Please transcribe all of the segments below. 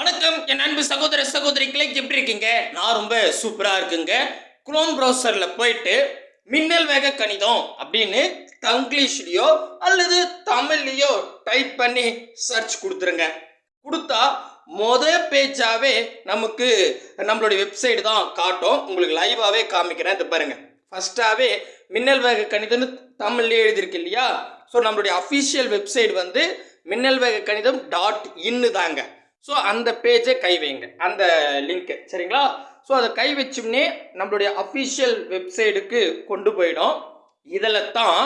வணக்கம். என் அன்பு சகோதர சகோதரிகளே எப்படி இருக்கீங்க? நான் ரொம்ப சூப்பரா இருக்குங்க. குரோம் ப்ரௌசர்ல போயிட்டு மின்னல் வேக கணிதம் அப்படின்னு தங்கிலீஷ்லயோ அல்லது தமிழ்லயோ டைப் பண்ணி சர்ச் கொடுத்துருங்க. கொடுத்தா மொத பேஜாவே நமக்கு நம்மளுடைய வெப்சைட் தான் காட்டும். உங்களுக்கு லைவாவே காமிக்கிறேன். இது பாருங்க. ஃபர்ஸ்டாவே மின்னல் வேக கணிதம்னு தமிழ்லயே எழுதியிருக்கு இல்லையா? ஸோ நம்மளுடைய அஃபிஷியல் வெப்சைட் வந்து மின்னல் வேக கணிதம் டாட் இன்னு தாங்க. ஸோ அந்த பேஜை கை வைங்க. அந்த லிங்க்கு சரிங்களா? ஸோ அதை கை வச்சோம்னே நம்மளுடைய அஃபிஷியல் வெப்சைட்டுக்கு கொண்டு போயிடும். இதில் தான்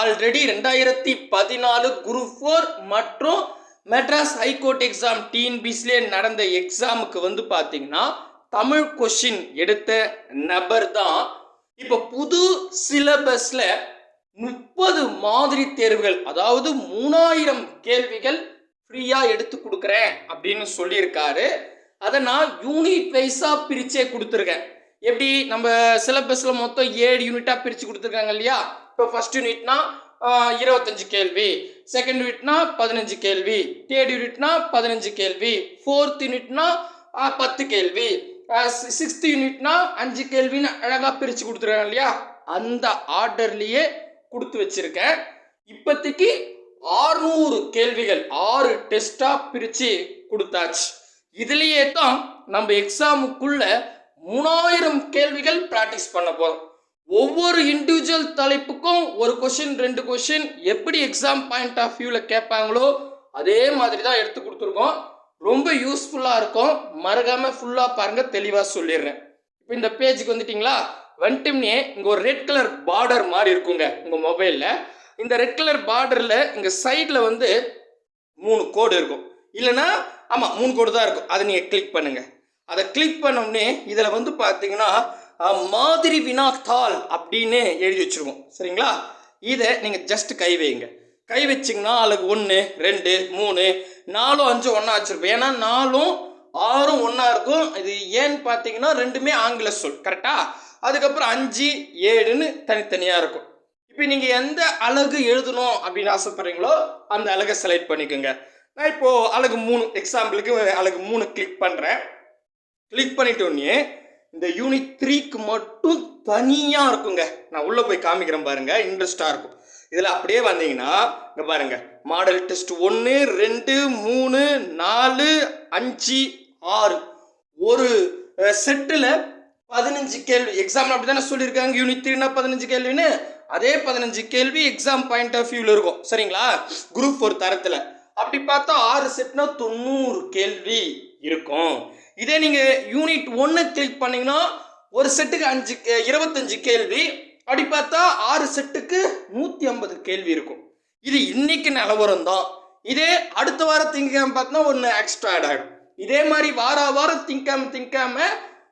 ஆல்ரெடி ரெண்டாயிரத்தி பதினாலு குரூப் ஃபோர் மற்றும் மெட்ராஸ் ஹைகோர்ட் எக்ஸாம் டிஎன்பிசிலே நடந்த எக்ஸாமுக்கு வந்து பார்த்தீங்கன்னா தமிழ் கொஷின் எடுத்த நபர் தான் இப்போ புது சிலபஸில் முப்பது மாதிரி தேர்வுகள் அதாவது மூணாயிரம் கேள்விகள் ஃப்ரீயாக எடுத்து கொடுக்குறேன் அப்படின்னு சொல்லியிருக்காரு. அதை நான் யூனிட் வைஸாக பிரிச்சே கொடுத்துருக்கேன். எப்படி? நம்ம சிலபஸில் மொத்தம் ஏழு யூனிட்டாக பிரித்து கொடுத்துருக்காங்க இல்லையா? இப்போ ஃபர்ஸ்ட் யூனிட்னா இருபத்தஞ்சு கேள்வி. செகண்ட் யூனிட்னா பதினஞ்சு கேள்வி. தேர்ட் யூனிட்னா பதினஞ்சு கேள்வி. ஃபோர்த் யூனிட்னா பத்து கேள்வி. சிக்ஸ்த் யூனிட்னா அஞ்சு கேள்வின்னு அழகாக பிரித்து கொடுத்துருக்காங்க இல்லையா? அந்த ஆர்டர்லேயே கொடுத்து வச்சிருக்கேன். இப்போதைக்கு ஆறுநூறு கேள்விகள் ஆறு டெஸ்ட்டாக பிரித்து கொடுத்தாச்சு. இதுலேயே தான் நம்ம எக்ஸாமுக்குள்ள மூணாயிரம் கேள்விகள் ப்ராக்டிஸ் பண்ண போகிறோம் ஒவ்வொரு இண்டிவிஜுவல் தலைப்புக்கும் ஒரு கொஷின் ரெண்டு கொஷின் எப்படி எக்ஸாம் பாயிண்ட் ஆஃப் வியூவில் கேட்பாங்களோ அதே மாதிரி தான் எடுத்து கொடுத்துருக்கோம். ரொம்ப யூஸ்ஃபுல்லாக இருக்கும். மறக்காமல் ஃபுல்லாக பாருங்கள் தெளிவாக சொல்லிடுறேன். இப்போ இந்த பேஜுக்கு வந்துட்டிங்களா? வந்துட்டோம்னே இங்கே ஒரு ரெட் கலர் பார்டர் மாதிரி இருக்குங்க உங்கள் மொபைலில் இந்த ரெட் கலர் பார்டரில் இங்கே சைடில் வந்து மூணு கோடு இருக்கும். இல்லைன்னா ஆமாம் மூணு கோடு தான் இருக்கும். அதை நீங்கள் கிளிக் பண்ணுங்கள் அதை கிளிக் பண்ணோடனே இதில் வந்து பார்த்தீங்கன்னா மாதிரி வினாத்தாள் அப்படின்னு எழுதி வச்சுருக்கோம் சரிங்களா? இதை நீங்கள் ஜஸ்ட் கை வைங்க. கை வச்சிங்கன்னா அதுக்கு ஒன்று ரெண்டு மூணு நாலும் அஞ்சு ஒன்றா வச்சுருப்போம். ஏன்னா நாலும் ஆறும் ஒன்றா இருக்கும். இது ஏன்னு பார்த்தீங்கன்னா ரெண்டுமே ஆங்கில சொல். கரெக்டாக அதுக்கப்புறம் அஞ்சு ஏழுன்னு தனித்தனியாக இருக்கும். இப்போ நீங்கள் எந்த அழகு எழுதணும் அப்படின்னு ஆசைப்பட்றீங்களோ அந்த அழகை செலக்ட் பண்ணிக்கோங்க. நான் இப்போது அழகு மூணு எக்ஸாம்பிளுக்கு அழகு மூணு கிளிக் பண்ணுறேன் கிளிக் பண்ணிட்டோன்னே இந்த யூனிட் த்ரீக்கு மட்டும் தனியாக இருக்குங்க. நான் உள்ளே போய் காமிக்கிறேன் பாருங்க இன்ட்ரெஸ்டாக இருக்கும். இதில் அப்படியே வந்தீங்கன்னா இங்கே பாருங்க மாடல் டெஸ்ட் ஒன்று ரெண்டு மூணு நாலு அஞ்சு ஆறு. ஒரு செட்டில் பதினஞ்சு கேள்வி. எக்ஸாம் அப்படி தானே சொல்லியிருக்காங்க யூனிட் த்ரீனா பதினஞ்சு கேள்வின்னு? அதே பதினஞ்சு கேள்வி எக்ஸாம் பாயிண்ட் ஆஃப் வியூவில் இருக்கும். சரிங்களா? குரூப் ஒரு தரத்தில். அப்படி பார்த்தா ஆறு செட்னா தொண்ணூறு கேள்வி இருக்கும். இதே நீங்கள் யூனிட் ஒன்று கிளிக் பண்ணீங்கன்னா ஒரு செட்டுக்கு அஞ்சு கே- இருபத்தஞ்சு கேள்வி. அப்படி பார்த்தா ஆறு செட்டுக்கு நூற்றி ஐம்பது கேள்வி இருக்கும். இது இன்னைக்கு நிலவரம் தான். இதே அடுத்த வாரம் திங்காம பார்த்தோன்னா ஒன்று எக்ஸ்ட்ரா ஆட் ஆகிடும் இதே மாதிரி வார வாரம் திங்காம திங்காம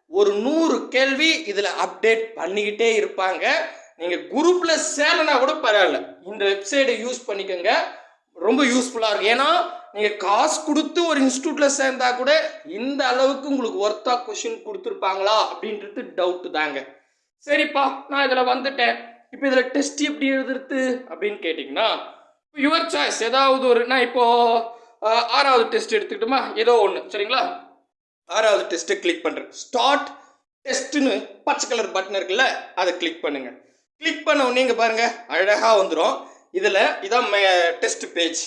ஒரு நூறு கேள்வி இதில் அப்டேட் பண்ணிக்கிட்டே இருப்பாங்க. நீங்கள் குரூப்பில் சேரனா கூட பரவாயில்ல. இந்த வெப்சைட்டை யூஸ் பண்ணிக்கோங்க. ரொம்ப யூஸ்ஃபுல்லாக இருக்கும். ஏன்னா நீங்கள் காசு கொடுத்து ஒரு இன்ஸ்டியூட்டில் சேர்ந்தா கூட இந்த அளவுக்கு உங்களுக்கு ஒர்த்தாக கொஷின் கொடுத்துருப்பாங்களா அப்படின்றது டவுட்டு தாங்க. சரிப்பா நான் இதில் வந்துட்டேன். இப்போ இதில் டெஸ்ட் எப்படி எழுதுறது அப்படின்னு கேட்டிங்கன்னா யுவர் சாய்ஸ் ஏதாவது ஒரு நான் இப்போது ஆறாவது டெஸ்ட் எடுத்துக்கிட்டோமா? ஏதோ ஒன்று சரிங்களா? ஆறாவது டெஸ்ட்டை கிளிக் பண்ணுறேன் ஸ்டார்ட் டெஸ்ட்டுன்னு பச்சை கலர் பட்டன் இருக்குல்ல அதை கிளிக் பண்ணுங்கள் கிளிக் பண்ண உடனே இங்கே பாருங்கள் அழகாக வந்துடும் இதில் இதான் டெஸ்ட் பேஜ்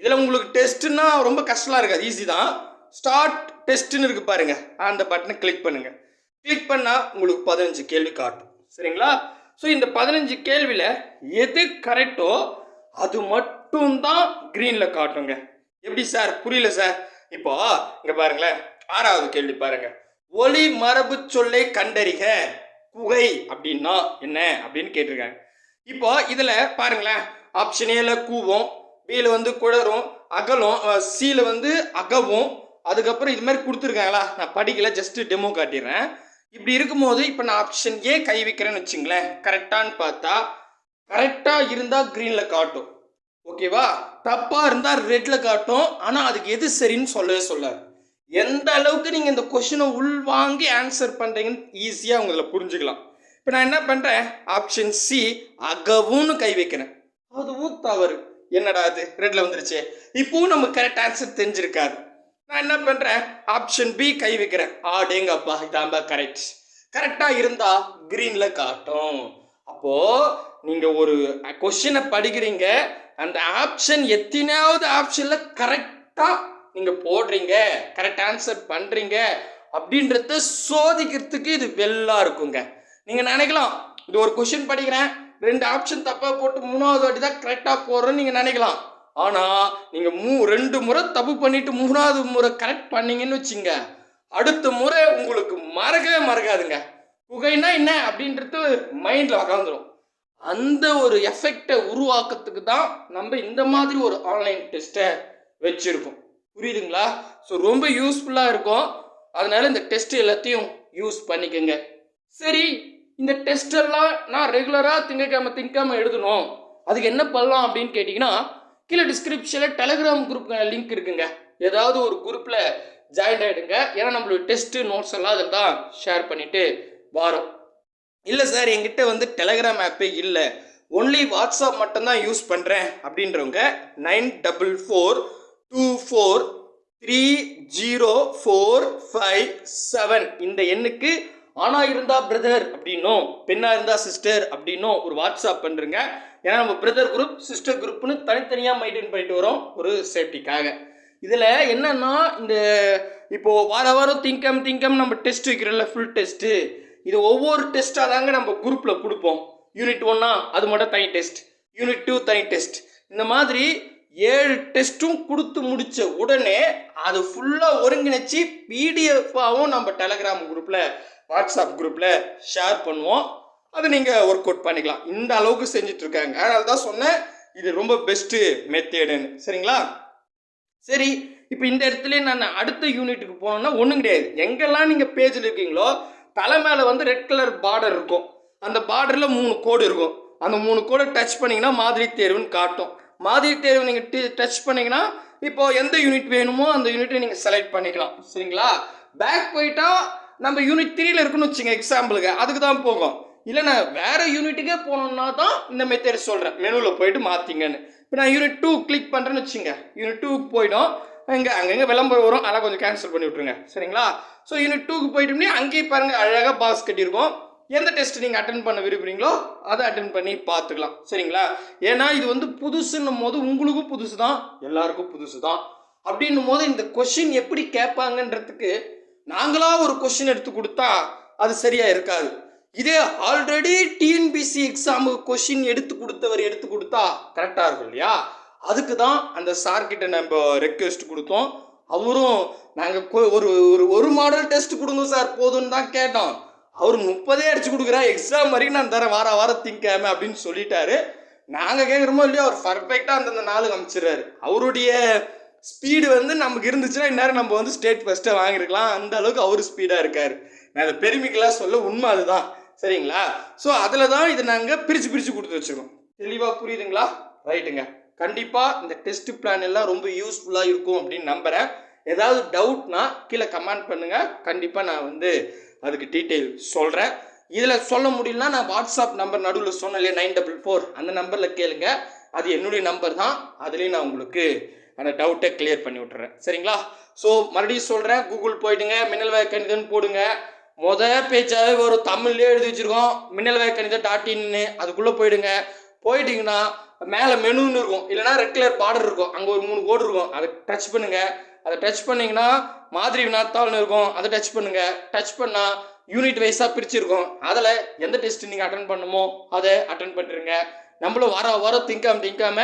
இதில் உங்களுக்கு டெஸ்ட்டுன்னா ரொம்ப கஷ்டமாக இருக்காது ஈஸி தான். ஸ்டார்ட் டெஸ்ட்டுன்னு இருக்கு பாருங்க அந்த பட்டனை கிளிக் பண்ணுங்கள் கிளிக் பண்ணால் உங்களுக்கு பதினஞ்சு கேள்வி காட்டும். சரிங்களா? ஸோ இந்த பதினஞ்சு கேள்வியில் எது கரெக்டோ அது மட்டும்தான் க்ரீனில் காட்டுங்க. எப்படி சார் புரியல சார் இப்போ இங்கே பாருங்களேன் ஆறாவது கேள்வி பாருங்க. ஒளி மரபு சொல்லை கண்டறிக. குகை அப்படின்னா என்ன அப்படின்னு கேட்டிருக்காங்க. இப்போ இதில் பாருங்களேன். ஆப்ஷன் ஏல கூவும் பியில் வந்து குழரும் அகலும் சியில் வந்து அகவும். அதுக்கப்புறம் இது மாதிரி கொடுத்துருக்காங்களா? நான் படிக்கல ஜஸ்ட் டெமோ காட்டிடுறேன். இப்படி இருக்கும்போது இப்போ நான் ஆப்ஷன் ஏ கை வைக்கிறேன்னு வச்சுங்களேன். கரெக்டான்னு பார்த்தா கரெக்டாக இருந்தால் க்ரீனில் காட்டும். ஓகேவா தப்பாக இருந்தால் ரெட்டில் காட்டும். ஆனால் அதுக்கு எது சரின்னு சொல்லவே சொல்லாது. எந்த அளவுக்கு நீங்கள் இந்த கொஷினை உள்வாங்கி ஆன்சர் பண்ணுறீங்கன்னு ஈஸியாக உங்களை புரிஞ்சுக்கலாம். இப்போ நான் என்ன பண்ணுறேன் ஆப்ஷன் சி அகவும்னு கை வைக்கிறேன். அதுவும் தவறு. என்னடா அது ரெட்டில் வந்துருச்சு. இப்போவும் நம்ம கரெக்ட் ஆன்சர் தெரிஞ்சிருக்காது. நான் என்ன பண்ணுறேன் ஆப்ஷன் பி கை வைக்கிறேன். ஆடேங்கப்பா இதாம்பா கரெக்ட் கரெக்டாக இருந்தால் க்ரீனில் காட்டும். அப்போது நீங்கள் ஒரு கொஷினை படிக்கிறீங்க. அந்த ஆப்ஷன் எத்தனையாவது ஆப்ஷனில் கரெக்டாக நீங்கள் போடுறீங்க கரெக்ட் ஆன்சர் பண்ணுறீங்க அப்படின்றத சோதிக்கிறதுக்கு இது வெல்லாக இருக்குங்க. நீங்கள் நினைக்கலாம் இது ஒரு கொஷின் படிக்கிறேன் ரெண்டு ஆப்ஷன் தப்பாக போட்டு மூணாவது வாட்டி தான் கரெக்டாக போடுறோம்னு நீங்கள் நினைக்கலாம். ஆனால் நீங்கள் மூ ரெண்டு முறை தப்பு பண்ணிவிட்டு மூணாவது முறை கரெக்ட் பண்ணீங்கன்னு வச்சுங்க அடுத்த முறை உங்களுக்கு மறக்கவே மறக்காதுங்க. புகைனா என்ன அப்படின்றது மைண்டில் உக்காந்துடும் அந்த ஒரு எஃபெக்டை உருவாக்கத்துக்கு தான் நம்ம இந்த மாதிரி ஒரு ஆன்லைன் டெஸ்ட்டை வச்சுருக்கோம். புரியுதுங்களா? ஸோ ரொம்ப யூஸ்ஃபுல்லாக இருக்கும். அதனால இந்த டெஸ்ட் எல்லாத்தையும் யூஸ் பண்ணிக்கோங்க. சரி இந்த டெஸ்டெல்லாம் நான் ரெகுலராக திங்கக்கிழமை திங்கக்கிழமை எழுதணும். அதுக்கு என்ன பண்ணலாம் அப்படின்னு கேட்டிங்கன்னா கீழே டிஸ்கிரிப்ஷனில் டெலகிராம் குரூப் லிங்க் இருக்குங்க. ஏதாவது ஒரு குரூப்பில் ஜாயின் ஆகிடுங்க ஏன்னா நம்மளோட டெஸ்ட்டு நோட்ஸ் எல்லாம் அதில் தான் ஷேர் பண்ணிவிட்டு வரோம். இல்லை சார் என்கிட்ட வந்து டெலகிராம் ஆப்பே இல்லை. ஒன்லி வாட்ஸ்அப் மட்டும்தான் யூஸ் பண்ணுறேன் அப்படின்றவங்க nine double four two four three zero four five seven இந்த எண்ணுக்கு ஆணா இருந்தா பிரதர் அப்படின்னும் பெண்ணா இருந்தா சிஸ்டர் அப்படின்னும் ஒரு வாட்ஸ்அப் பண்ணுறங்க ஏன்னா நம்ம பிரதர் குரூப் சிஸ்டர் குரூப்னு தனித்தனியாக மெயின்டைன் பண்ணிட்டு வரோம் ஒரு சேஃப்டிக்காக இதில் என்னன்னா இந்த இப்போது வார வாரம் திங்கம் திங்கம் நம்ம டெஸ்ட் வைக்கிறோம்ல ஃபுல் டெஸ்ட்டு இது ஒவ்வொரு டெஸ்ட்டாக தாங்க நம்ம குரூப்பில் கொடுப்போம். யூனிட் ஒன்னா அது மட்டும் தனி டெஸ்ட் யூனிட் டூ தனி டெஸ்ட் இந்த மாதிரி ஏழு டெஸ்ட்டும் கொடுத்து முடித்த உடனே அது ஃபுல்லாக ஒருங்கிணைச்சி பிடிஎஃபாகவும் நம்ம டெலகிராம் குரூப்பில் வாட்ஸ்அப் குரூப்பில் ஷேர் பண்ணுவோம். அதை நீங்கள் ஒர்க் அவுட் பண்ணிக்கலாம். இந்த அளவுக்கு செஞ்சிட்ருக்காங்க அதனால தான் சொன்னேன் இது ரொம்ப பெஸ்ட்டு மெத்தேடுன்னு சரிங்களா? சரி இப்போ இந்த இடத்துல நான் அடுத்த யூனிட்டுக்கு போனோம்னா ஒன்றும் கிடையாது. எங்கெல்லாம் நீங்கள் பேஜில் இருக்கீங்களோ தலை மேலே வந்து ரெட் கலர் பார்டர் இருக்கும். அந்த பார்டரில் மூணு கோடு இருக்கும். அந்த மூணு கோடை டச் பண்ணிங்கன்னா மாதிரி தேர்வுன்னு காட்டும். மாதிரி தேர்வு நீங்கள் டச் பண்ணிங்கன்னா இப்போ எந்த யூனிட் வேணுமோ அந்த யூனிட்டை நீங்கள் செலக்ட் பண்ணிக்கலாம். சரிங்களா? பேக் போயிட்டால் நம்ம யூனிட் த்ரீயில் இருக்குன்னு வச்சுங்க எக்ஸாம்பிளுக்கு அதுக்கு தான் போகும். இல்லை நான் வேறு யூனிட்டுக்கே போகணுன்னா தான் இந்த மெத்தேட் சொல்கிறேன் மெனுவில் போயிட்டு மாற்றிங்கன்னு இப்போ நான் யூனிட் டூ கிளிக் பண்ணுறேன்னு வச்சுங்க யூனிட் டூக்கு போயிடும். இங்கே அங்கங்கே விளம்பரம் வரும். அதெல்லாம் கொஞ்சம் கேன்சல் பண்ணி விட்ருங்க சரிங்களா? ஸோ யூனிட் டூக்கு போயிட்டோம்னே அங்கேயே பாருங்கள் அழகாக பாஸ் கட்டியிருக்கோம். எந்த டெஸ்ட் நீங்கள் அட்டன் பண்ண விரும்புகிறீங்களோ அதை அட்டன் பண்ணி பார்த்துக்கலாம். சரிங்களா? ஏன்னா இது வந்து புதுசுன்னும் போது உங்களுக்கும் புதுசு தான் எல்லாருக்கும் புதுசு தான் அப்படின்னும் போது இந்த கொஷின் எப்படி கேட்பாங்கன்றதுக்கு நாங்களாக ஒரு கொஷின் எடுத்து கொடுத்தா அது சரியாக இருக்காது. இதே ஆல்ரெடி டிஎன்பிசி எக்ஸாமுக்கு கொஷின் எடுத்து கொடுத்தவர் எடுத்து கொடுத்தா கரெக்டாக இருக்கும் இல்லையா? அதுக்கு தான் அந்த சார்கிட்ட நம்ம ரெக்வெஸ்ட் கொடுத்தோம். அவரும் நாங்கள் ஒரு ஒரு ஒரு மாடல் டெஸ்ட் கொடுங்க சார் போதும்னு தான் கேட்டோம். அவர் முப்பதே அடிச்சு கொடுக்குறா எக்ஸாம் வரைக்கும் நான் தரேன். வார வாரம் திங்காம அப்படின்னு சொல்லிட்டாரு. நாங்கள் கேட்குறோமோ இல்லையோ அவர் பர்ஃபெக்டாக அந்தந்த நாளுக்கு அமைச்சிடுறாரு அவருடைய ஸ்பீடு வந்து நமக்கு இருந்துச்சுன்னா இந்நேரம் நம்ம வந்து ஸ்டேட் ஃபஸ்ட்டை வாங்கியிருக்கலாம். அந்த அளவுக்கு அவர் ஸ்பீடாக இருக்கார். நான் அதை பெருமைக்கெல்லாம் சொல்ல உண்மை அதுதான். சரிங்களா? ஸோ அதில் தான் இதை நாங்கள் பிரித்து பிரித்து கொடுத்து வச்சுருக்கோம். தெளிவாக புரியுதுங்களா? ரைட்டுங்க கண்டிப்பாக இந்த டெஸ்ட் பிளான் எல்லாம் ரொம்ப யூஸ்ஃபுல்லாக இருக்கும் அப்படின்னு நம்புகிறேன் ஏதாவது டவுட்னா கீழே கமெண்ட் பண்ணுங்கள் கண்டிப்பாக நான் வந்து அதுக்கு டீட்டெயில் சொல்கிறேன் இதில் சொல்ல முடியலனா நான் வாட்ஸ்அப் நம்பர் நடுவில் சொன்னேன் இல்லையா? நைன் டபுள் ஃபோர் அந்த நம்பரில் கேளுங்க. அது என்னுடைய நம்பர் தான். அதுலேயும் நான் உங்களுக்கு அந்த டவுட்டை கிளியர் பண்ணி விட்டுறேன். சரிங்களா? ஸோ மறுபடியும் சொல்கிறேன் கூகுள் போயிடுங்க. மின்னல் வேக கணிதம் போடுங்க. மொத பேஜாவே ஒரு தமிழ்லேயே எழுதி வச்சுருக்கோம். மின்னல் வேக கணிதம் டாட் இன்னு அதுக்குள்ளே போயிடுங்க. போயிட்டிங்கன்னா மேலே மெனுன்னு இருக்கும். இல்லைனா ரெட் கலர் பார்டர் இருக்கும். அங்கே ஒரு மூணு கோடு இருக்கும். அதை டச் பண்ணுங்கள் அதை டச் பண்ணிங்கன்னா மாதிரி வினாத்தாள்னு இருக்கும். அதை டச் பண்ணுங்கள் டச் பண்ணால் யூனிட் வைஸாக பிரிச்சிருக்கும். அதில் எந்த டெஸ்ட் நீங்கள் அட்டன் பண்ணுமோ அதை அட்டன் பண்ணிருங்க. நம்மளும் வார வாரம் திங்காம திங்காம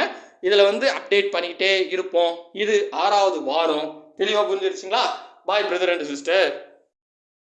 இதில் வந்து அப்டேட் பண்ணிக்கிட்டே இருப்போம். இது ஆறாவது வாரம். தெளிவாக புரிஞ்சிருச்சுங்களா? Bye brother and sister